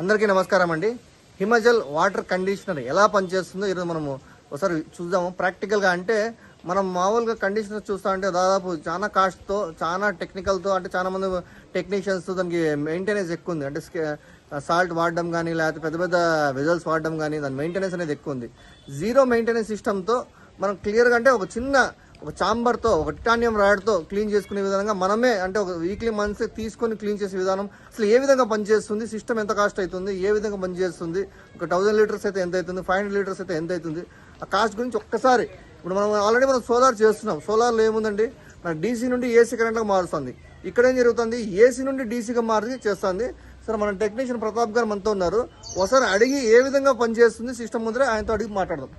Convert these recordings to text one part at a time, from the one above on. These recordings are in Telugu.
అందరికీ నమస్కారం అండి. హిమజల్ వాటర్ కండిషనర్ ఎలా పనిచేస్తుందో ఈరోజు మనము ఒకసారి చూద్దాము. ప్రాక్టికల్గా అంటే మనం మామూలుగా కండిషనర్ చూస్తా అంటే దాదాపు చాలా కాస్ట్తో చాలా టెక్నికల్తో అంటే చాలా మంది టెక్నీషియన్స్ దానికి మెయింటెనెన్స్ ఎక్కువ ఉంది. అంటే సాల్ట్ వాడడం కానీ లేకపోతే పెద్ద పెద్ద వెజల్స్ వాడడం కానీ దాని మెయింటెనెన్స్ అనేది ఎక్కువ ఉంది. జీరో మెయింటెనెన్స్ సిస్టంతో మనం క్లియర్గా అంటే ఒక చిన్న ఒక చాంబర్తో ఒక టిటానియం రాడ్తో క్లీన్ చేసుకునే విధంగా మనమే అంటే ఒక వీక్లీ మంత్స్ తీసుకొని క్లీన్ చేసే విధానం. అసలు ఏ విధంగా పనిచేస్తుంది? సిస్టమ్ ఎంత కాస్ట్ అవుతుంది? ఏ విధంగా పనిచేస్తుంది? ఒక థౌసండ్ లీటర్స్ అయితే ఎంత అవుతుంది? ఫైవ్ హండ్రెడ్ లీటర్స్ అయితే ఎంత అవుతుంది? ఆ కాస్ట్ గురించి ఒక్కసారి ఇప్పుడు మనం ఆల్రెడీ మనం సోలార్ చేస్తున్నాం. సోలార్లో ఏముందండి? మన డీసీ నుండి ఏసీ కరెంట్గా మారుస్తుంది. ఇక్కడ ఏం జరుగుతుంది? ఏసీ నుండి డీసీగా మారి చేస్తుంది. సార్ మన టెక్నీషియన్ ప్రతాప్ గారు మనతో ఉన్నారు. ఒకసారి అడిగి ఏ విధంగా పనిచేస్తుంది సిస్టమ్ ముందరే ఆయనతో అడిగి మాట్లాడదాం.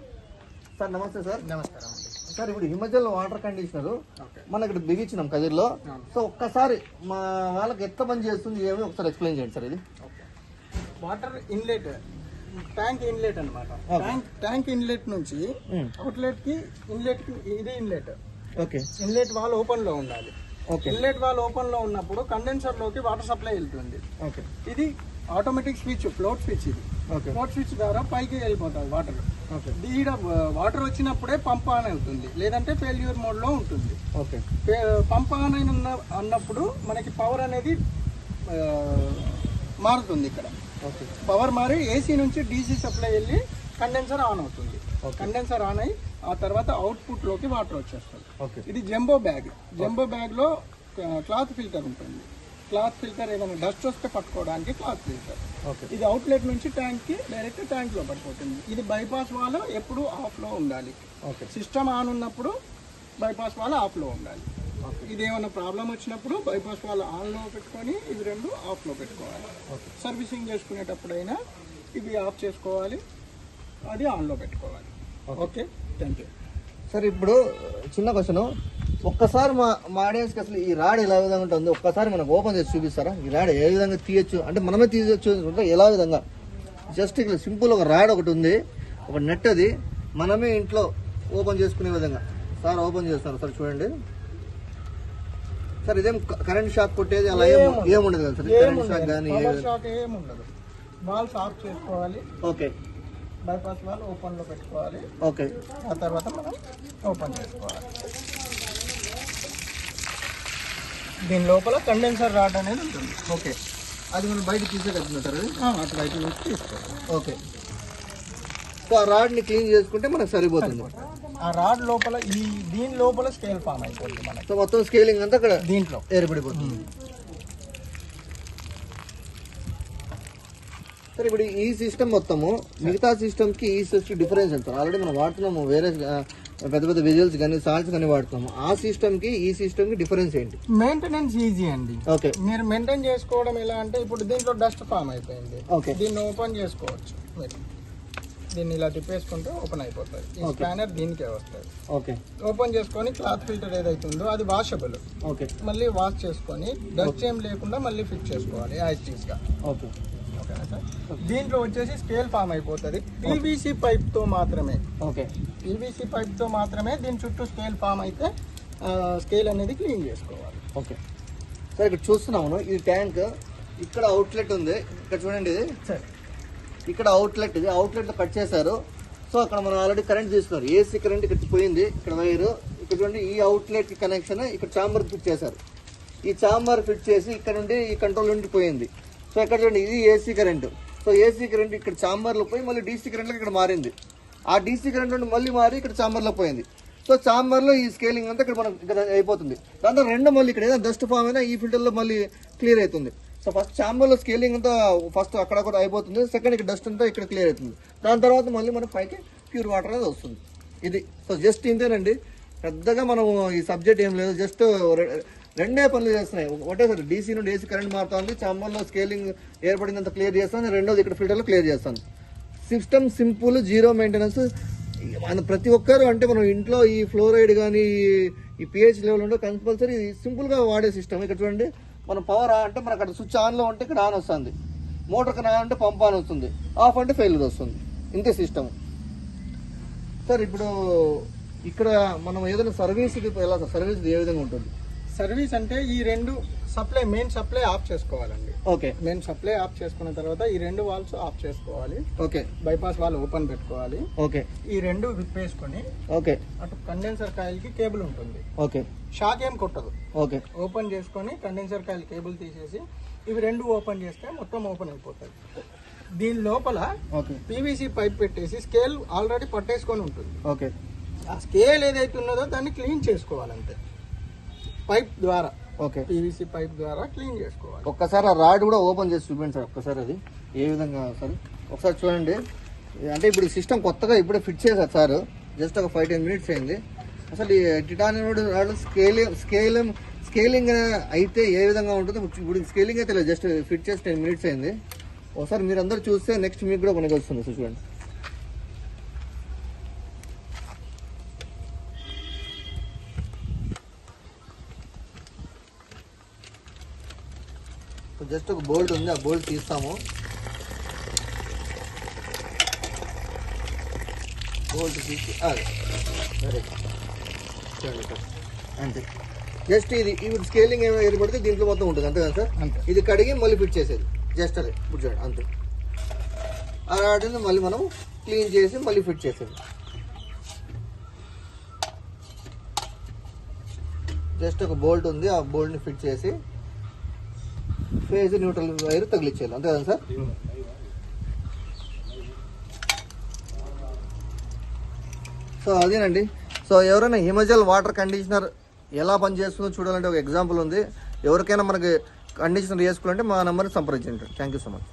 సార్ నమస్తే సార్. నమస్కారం. సార్ ఇప్పుడు హిమాచల్ వాటర్ కండిషనర్ మనం ఇక్కడ బిగించినాం కదిర్లో. సో ఒక్కసారి మా వాళ్ళకి ఎట్లా పని చేస్తుంది ఏమి ఒకసారి ఎక్స్ప్లెయిన్ చేయండి సార్ ఇది. వాటర్ ఇన్లెట్ ట్యాంక్ ఇన్లెట్ అన్నమాట. ట్యాంక్ ట్యాంక్ ఇన్లెట్ నుంచి అవుట్లెట్కి ఇన్లెట్కి ఇది ఇన్లెట్. ఓకే. ఇన్లెట్ వాల్ ఓపెన్లో ఉండాలి. ఓకే. ఇన్లెట్ వాల్ ఓపెన్లో ఉన్నప్పుడు కండెన్సర్లోకి వాటర్ సప్లై వెళ్తుంది. ఓకే. ఇది ఆటోమేటిక్ స్విచ్ ఫ్లోట్ స్విచ్ ఇది. ఓకే ఫ్లోట్ స్విచ్ ద్వారా పైకి వెళ్ళిపోతుంది వాటర్ ఓకే ఈడ వాటర్ వచ్చినప్పుడే పంప్ ఆన్ అవుతుంది. లేదంటే ఫెయిల్యూర్ మోడ్లో ఉంటుంది. ఓకే పంప్ ఆన్ అయిన అన్నప్పుడు మనకి పవర్ అనేది మారుతుంది ఇక్కడ. ఓకే పవర్ మారి ఏసీ నుంచి డీసీ సప్లై వెళ్ళి కండెన్సర్ ఆన్ అవుతుంది. కండెన్సర్ ఆన్ అయ్యి ఆ తర్వాత అవుట్పుట్లోకి వాటర్ వచ్చేస్తుంది. ఓకే ఇది జంబో బ్యాగ్ జంబో బ్యాగ్లో క్లాత్ ఫిల్టర్ ఉంటుంది. క్లాత్ ఫిల్టర్ ఏదైనా డస్ట్ వస్తే పట్టుకోవడానికి క్లాత్ ఫిల్టర్. ఓకే. ఇది అవుట్లెట్ నుంచి ట్యాంక్కి డైరెక్ట్ ట్యాంక్లో పడిపోతుంది. ఇది బైపాస్ వాల్ ఎప్పుడు ఆఫ్లో ఉండాలి. ఓకే. సిస్టమ్ ఆన్ ఉన్నప్పుడు బైపాస్ వాల్ ఆఫ్లో ఉండాలి. ఓకే. ఇది ఏమైనా ప్రాబ్లం వచ్చినప్పుడు బైపాస్ వాల్ ఆన్లో పెట్టుకొని ఇవి రెండు ఆఫ్లో పెట్టుకోవాలి. ఓకే. సర్వీసింగ్ చేసుకునేటప్పుడైనా ఇవి ఆఫ్ చేసుకోవాలి. అది ఆన్లో పెట్టుకోవాలి. ఓకే. థ్యాంక్ యూ సార్ ఇప్పుడు చిన్న క్వశ్చన్. ఒక్కసారి మా మా ఆడియన్స్కి అసలు ఈ రాడ్ ఎలా విధంగా ఉంటుంది ఒక్కసారి మనకు ఓపెన్ చేసి చూపిస్తారా? ఈ రాడ్ ఏ విధంగా తీయచ్చు? అంటే మనమే తీయచ్చు అంటే ఎలా విధంగా? జస్ట్ ఇక్కడ సింపుల్ ఒక రాడ్ ఒకటి ఉంది. ఒక నెట్ అది. మనమే ఇంట్లో ఓపెన్ చేసుకునే విధంగా. సార్ ఓపెన్ చేస్తున్నారు సార్ చూడండి. సార్ ఇదేం కరెంట్ షాక్ కొట్టేది అలా ఏం ఏముండదు. కదా సార్ కరెంట్ షాక్ కానీ ఏముండదు ఆఫ్ చేసుకోవాలి. ఓకే బైపాస్ వాల్ ఓపెన్లో పెట్టుకోవాలి. ఓకే ఆ తర్వాత మనం ఓపెన్ చేసుకోవాలి. దీని లోపల కండెన్సర్ రాడ్ అనేది ఉంటుంది. ఓకే. అది మనం బయట అది ఆ, అటువైపు నుంచి తీసుకోవాలి. ఓకే. సో ఆ రాడ్ని క్లీన్ చేసుకుంటే మనకు సరిపోతుంది. ఆ రాడ్ లోపల ఈ దీని లోపల స్కేల్ ఫామ్ అయిపోతుంది మనకి. సో మొత్తం స్కేలింగ్ అంతా అక్కడ దీంట్లో. ఏర్పడిపోతుంది. సరే ఇప్పుడు ఈ సిస్టమ్ మొత్తము మిగతా సిస్టమ్కి ఈ సిస్టమ్ డిఫరెన్స్ ఎంత? ఆల్రెడీ మనం వాడుతున్నాము వేరే పెద్ద పెద్ద విజువల్స్ కానీ సాల్ట్స్ కానీ వాడుతున్నాము. ఆ సిస్టమ్కి ఈ సిస్టమ్కి డిఫరెన్స్ ఏంటి? మెయింటెనెన్స్ ఈజీ అండి. ఓకే మీరు మెయింటైన్ చేసుకోవడం ఎలా అంటే ఇప్పుడు దీంట్లో డస్ట్ ఫామ్ అయిపోయింది. ఓకే దీన్ని ఓపెన్ చేసుకోవచ్చు. మీరు దీన్ని ఇలా తిప్పేసుకుంటే ఓపెన్ అయిపోతుంది. ఈ స్కానర్ దీనికే వస్తుంది. ఓకే ఓపెన్ చేసుకొని క్లాత్ ఫిల్టర్ ఏదైతే ఉందో అది వాషబుల్ ఓకే మళ్ళీ వాష్ చేసుకొని డస్ట్ ఏం లేకుండా మళ్ళీ ఫిట్ చేసుకోవాలి యాజ్గా. ఓకే ఓకేనా సార్ దీంట్లో వచ్చేసి స్కేల్ ఫామ్ అయిపోతుంది. పీవీసీ పైప్తో మాత్రమే. ఓకే. పీవీసీ పైప్తో మాత్రమే దీని చుట్టూ స్కేల్ ఫామ్ అయితే స్కేల్ అనేది క్లీన్ చేసుకోవాలి. ఓకే. సరే ఇక్కడ చూస్తున్నాము. ఇది ట్యాంక్. ఇక్కడ అవుట్లెట్ ఉంది. ఇక్కడ చూడండి ఇది. సరే. ఇక్కడ అవుట్లెట్ ఇది. అవుట్లెట్ కట్ చేశారు. సో అక్కడ మనం ఆల్రెడీ కరెంట్ తీసుకున్నారు. ఏసీ కరెంట్ ఇక్కడ పోయింది. ఇక్కడ వైర్. ఇక్కడ చూడండి ఈ అవుట్లెట్ కనెక్షన్ ఇక్కడ చాంబర్ ఫిట్ చేశారు. ఈ చాంబర్ ఫిట్ చేసి ఇక్కడ నుండి ఈ కంట్రోల్ నుండి పోయింది. సో ఇక్కడ చూడండి ఇది AC current so AC current ఇక్కడ చాంబర్లో పోయి మళ్ళీ డీసీ కరెంట్లోకి ఇక్కడ మారింది. ఆ డీసీ కరెంట్ నుండి మళ్ళీ మారి ఇక్కడ చాంబర్లో పోయింది. సో చాంబర్లో ఈ స్కేలింగ్ అంతా ఇక్కడ మనకు ఇక్కడ అయిపోతుంది. దాంతో రెండు మళ్ళీ ఇక్కడ ఏదైనా డస్ట్ ఫామ్ అయినా ఈ ఫిల్టర్లో మళ్ళీ క్లియర్ అవుతుంది. సో ఫస్ట్ ఛాంబర్లో స్కేలింగ్ అంతా ఫస్ట్ అక్కడ కూడా అయిపోతుంది. సెకండ్ ఇక్కడ డస్ట్ అంతా ఇక్కడ క్లియర్ అవుతుంది. దాని తర్వాత మళ్ళీ మనకు పైకి ప్యూర్ వాటర్ అనేది వస్తుంది. ఇది. సో జస్ట్ ఇంతేనండి. పెద్దగా మనం ఈ సబ్జెక్ట్ ఏం లేదు. జస్ట్ రెండే పనులు చేస్తున్నాయి. ఒకటే సార్ డీసీ నుండి ఏసీ కరెంట్ మారుతుంది. చాంబర్లో స్కేలింగ్ ఏర్పడిందంత క్లియర్ చేస్తాను రెండోది ఇక్కడ ఫిల్టర్లో క్లియర్ చేస్తాను సిస్టమ్ సింపుల్ జీరో మెయింటెనెన్స్ మన ప్రతి ఒక్కరు అంటే మనం ఇంట్లో ఈ ఫ్లోరైడ్ కానీ ఈ పిహెచ్ లెవెల్ ఉంటే కంపల్సరీ సింపుల్గా వాడే సిస్టమ్ ఇక్కడ చూడండి. మనం పవర్ అంటే మనకు అక్కడ స్విచ్ ఆన్లో ఉంటే ఇక్కడ ఆన్ వస్తుంది. మోటార్ కన్నా అంటే పంప్ ఆన్ వస్తుంది. ఆఫ్ అంటే ఫెయిల్యూర్ వస్తుంది. ఇంతే సిస్టమ్ సార్ ఇప్పుడు ఇక్కడ మనం ఏదైనా సర్వీస్ ఎలా సర్వీస్ ఏ విధంగా ఉంటుంది? సర్వీస్ అంటే ఈ రెండు సప్లై మెయిన్ సప్లై ఆఫ్ చేసుకోవాలండి. ఓకే. మెయిన్ సప్లై ఆఫ్ చేసుకున్న తర్వాత ఈ రెండు వాల్స్ ఆఫ్ చేసుకోవాలి. ఓకే. బైపాస్ వాల్ ఓపెన్ పెట్టుకోవాలి. ఓకే. ఈ రెండు విప్పేసుకొని ఓకే. అటు కండెన్సర్ కాయిల్కి కేబుల్ ఉంటుంది. ఓకే. షాక్ ఏం కొట్టదు. ఓకే. ఓపెన్ చేసుకొని కండెన్సర్ కాయిల్ కేబుల్ తీసేసి ఇవి రెండు ఓపెన్ చేస్తే మొత్తం ఓపెన్ అయిపోతుంది దీని లోపల ఓకే. పీవీసీ పైప్ పెట్టేసి స్కేల్ ఆల్రెడీ పట్టేసుకొని ఉంటుంది. ఓకే. ఆ స్కేల్ ఏదైతే ఉన్నదో దాన్ని క్లీన్ చేసుకోవాలంతే. పైప్ ద్వారా ఓకే. పీవీసీ పైప్ ద్వారా క్లీన్ చేసుకోవాలి. ఒక్కసారి ఆ రాడ్ కూడా ఓపెన్ చేసి చూపించండి సార్ ఒక్కసారి అది ఏ విధంగా సార్. ఒకసారి చూడండి. అంటే ఇప్పుడు సిస్టమ్ కొత్తగా ఇప్పుడే ఫిట్ చేశారు సార్. జస్ట్ ఒక ఫైవ్ టెన్ మినిట్స్ అయింది. అసలు ఈ titanium rod scaling scaling scaling అయితే ఏ విధంగా ఉంటుందో ఇప్పుడు స్కేలింగ్ అయితే లేదు జస్ట్ ఫిట్ చేసి టెన్ మినిట్స్ అయింది. ఒకసారి మీరు అందరూ చూస్తే నెక్స్ట్ మీకు కూడా కొనగా వస్తుంది సార్ చూడండి. జస్ట్ ఒక బోల్ట్ ఉంది ఆ బోల్ట్ తీస్తాము. బోల్ట్ తీసి. అంతే. జస్ట్ ఇది ఇప్పుడు స్కేలింగ్ ఏది పడితే దీంట్లో మొత్తం ఉంటుంది అంతే కదా సార్? అంతే. ఇది కడిగి మళ్ళీ ఫిట్ చేసేది. జస్ట్ అదే ఇప్పుడు చూడండి అంతే. ఆ మళ్ళీ మనం క్లీన్ చేసి మళ్ళీ ఫిట్ చేసేది. జస్ట్ ఒక బోల్ట్ ఉంది ఆ బోల్ట్ని ఫిట్ చేసి ఫేజ్ న్యూట్రల్ వైర్ తగిలించాలి అంతే కదా సార్? సో అదేనండి. సో ఎవరైనా హిమజల్ వాటర్ కండిషనర్ ఎలా పనిచేస్తుందో చూడాలంటే ఒక ఎగ్జాంపుల్ ఉంది. ఎవరికైనా మనకి కండిషనర్ వేసుకోవాలంటే మా నెంబర్ని సంప్రదించండి. Thank you so much